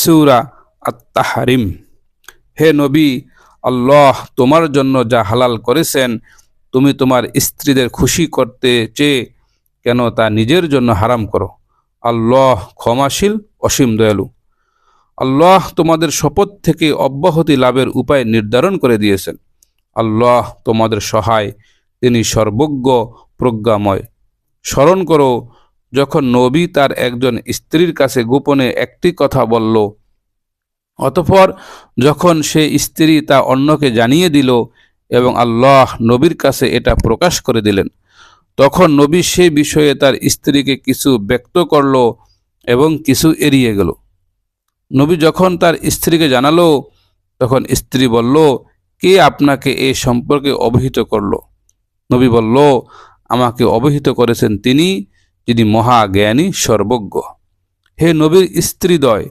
সুরা আত্মাহারিম হে নবী, আল্লাহ তোমার জন্য যা হালাল করেছেন, তুমি তোমার স্ত্রীদের খুশি করতে চেয়ে কেন তা নিজের জন্য হারাম করো। আল্লাহ ক্ষমাশীল, অসীম দয়ালু। আল্লাহ তোমাদের শপথ থেকে অব্যাহতি লাভের উপায় নির্ধারণ করে দিয়েছেন। আল্লাহ তোমাদের সহায়, তিনি সর্বজ্ঞ, প্রজ্ঞাময়। স্মরণ করো যখন নবী তার একজন স্ত্রীর কাছে গোপনে একটি কথা বলল, অতঃপর যখন সে স্ত্রী তা অন্যকে জানিয়ে দিল এবং আল্লাহ নবীর কাছে এটা প্রকাশ করে দিলেন, তখন নবী সে বিষয়ে তার স্ত্রীকে কিছু ব্যক্ত করল এবং কিছু এড়িয়ে গেল। নবী যখন তার স্ত্রীকে জানালো, তখন স্ত্রী বলল, কে আপনাকে এ সম্পর্কে অবহিত করল? নবী বলল, আমাকে অবহিত করেছেন তিনি যিনি মহাজ্ঞানী, সর্বজ্ঞ। হে নবীর স্ত্রীদয়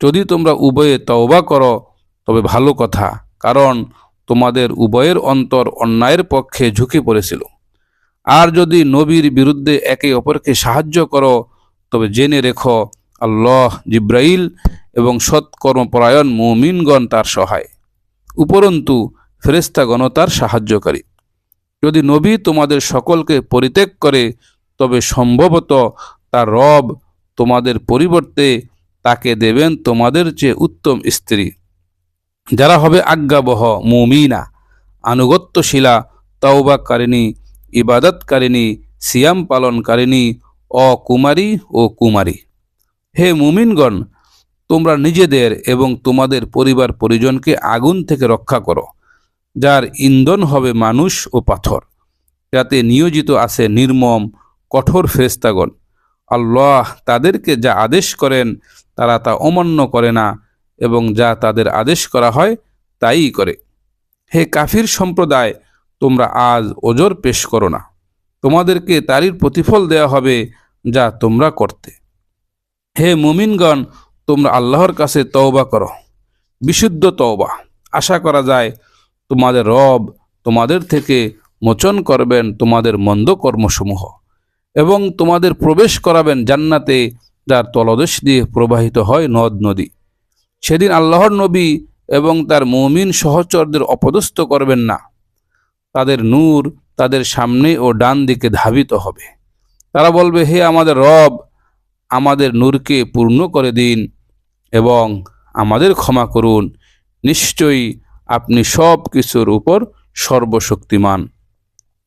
যদি তোমরা উভয়ে তওবা করো, তবে ভালো কথা, কারণ তোমাদের উভয়ের অন্তর অন্যায়ের পক্ষে ঝুঁকে পড়েছিল। আর যদি নবীর বিরুদ্ধে একে অপরকে সাহায্য করো, তবে জেনে রেখো, আল্লাহ জিব্রাইল এবং সৎকর্মপরায়ণ মুমিনগণ তার সহায়। উপরন্তু ফেরেস্তাগণ তার সাহায্যকারী। যদি নবী তোমাদের সকলকে পরিত্যাগ করে তবে সম্ভবত তার রব তোমাদের পরিবর্তে তাকে দেবেন তোমাদের চেয়ে উত্তম স্ত্রী। যারা হবে আজ্ঞাবহ মুমিনা, আনুগত্যশীলা, তওবাকারিণী, ইবাদতকারিণী, সিয়াম পালনকারিণী, অকুমারী ও কুমারী। হে মুমিনগণ, তোমরা নিজেদের এবং তোমাদের পরিবার পরিজনকে আগুন থেকে রক্ষা করো, যার ইন্ধন হবে মানুষ ও পাথর, যাতে নিয়োজিত আছে নির্মম কঠোর ফেরেস্তাগণ আল্লাহ তাদেরকে যা আদেশ করেন, তারা তা অমান্য করে না এবং যা তাদের আদেশ করা হয়, তাই করে। হে কাফির সম্প্রদায়, তোমরা আজ ওজর পেশ করো না। তোমাদেরকে তারই প্রতিফল দেয়া হবে যা তোমরা করতে। হে মুমিনগণ, তোমরা আল্লাহর কাছে তওবা করো। বিশুদ্ধ তওবা। আশা করা যায়, তোমাদের রব তোমাদের থেকে মোচন করবেন তোমাদের মন্দ কর্মসমূহ। এবং তোমাদের প্রবেশ করাবেন জান্নাতে, যার তলদেশ দিয়ে প্রবাহিত হয় নদ নদী। সেদিন আল্লাহর নবী এবং তার মৌমিন সহচরদের অপদস্থ করবেন না। তাদের নূর তাদের সামনে ও ডান দিকে ধাবিত হবে। তারা বলবে, হে আমাদের রব, আমাদের নূরকে পূর্ণ করে দিন এবং আমাদের ক্ষমা করুন। নিশ্চয়ই আপনি সব কিছুর উপর সর্বশক্তিমান।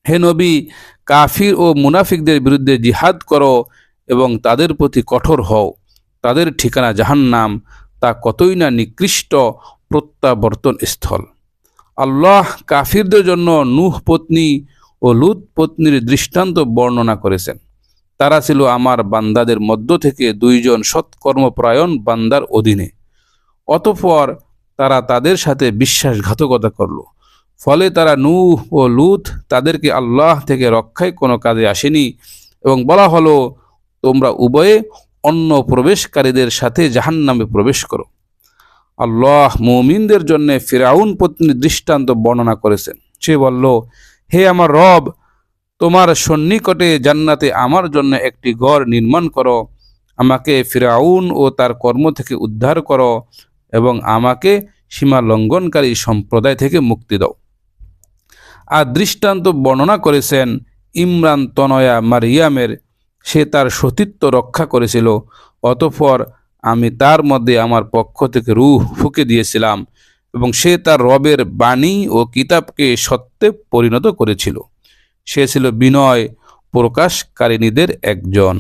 হে নবী, কাফির ও মুনাফিকদের বিরুদ্ধে জিহাদ করো এবং তাদের প্রতি কঠোর হও। তাদের ঠিকানা জাহান্নাম, তা কতই না নিকৃষ্ট প্রত্যাবর্তন স্থল। আল্লাহ কাফিরদের জন্য নুহ পত্নী ও লুত পত্নীর দৃষ্টান্ত বর্ণনা করেছেন। তারা ছিল আমার বান্দাদের মধ্য থেকে দুইজন সৎকর্মপ্রায়ণ বান্দার অধীনে। অতঃপর তারা তাদের সাথে বিশ্বাসঘাতকতা করল। ফলে তারা নূহ ও লুত তাদেরকে আল্লাহ থেকে রক্ষায় কোনো কাজে আসেনি এবং বলা হলো, তোমরা উভয়ে অন্য প্রবেশকারীদের সাথে জাহান্নামে প্রবেশ করো। আল্লাহ মুমিনদের জন্য ফিরাউন পত্নী দৃষ্টান্ত বর্ণনা করেছেন। সে বলল, হে আমার রব, তোমার সন্নিকটে জান্নাতে আমার জন্য একটি ঘর নির্মাণ করো। আমাকে ফিরাউন ও তার কর্ম থেকে উদ্ধার করো এবং আমাকে সীমা লঙ্ঘনকারী সম্প্রদায় থেকে মুক্তি দাও। আর দৃষ্টান্ত বর্ণনা করেছেন ইমরান তনয়া মারিয়ামের। সে তার সতীত্ব রক্ষা করেছিল, অতঃপর আমি তার মধ্যে আমার পক্ষ থেকে রুহ ফুকে দিয়েছিলাম এবং সে তার রবের বাণী ও কিতাবকে সত্যে পরিণত করেছিল। সে ছিল বিনয় প্রকাশকারিণীদের একজন।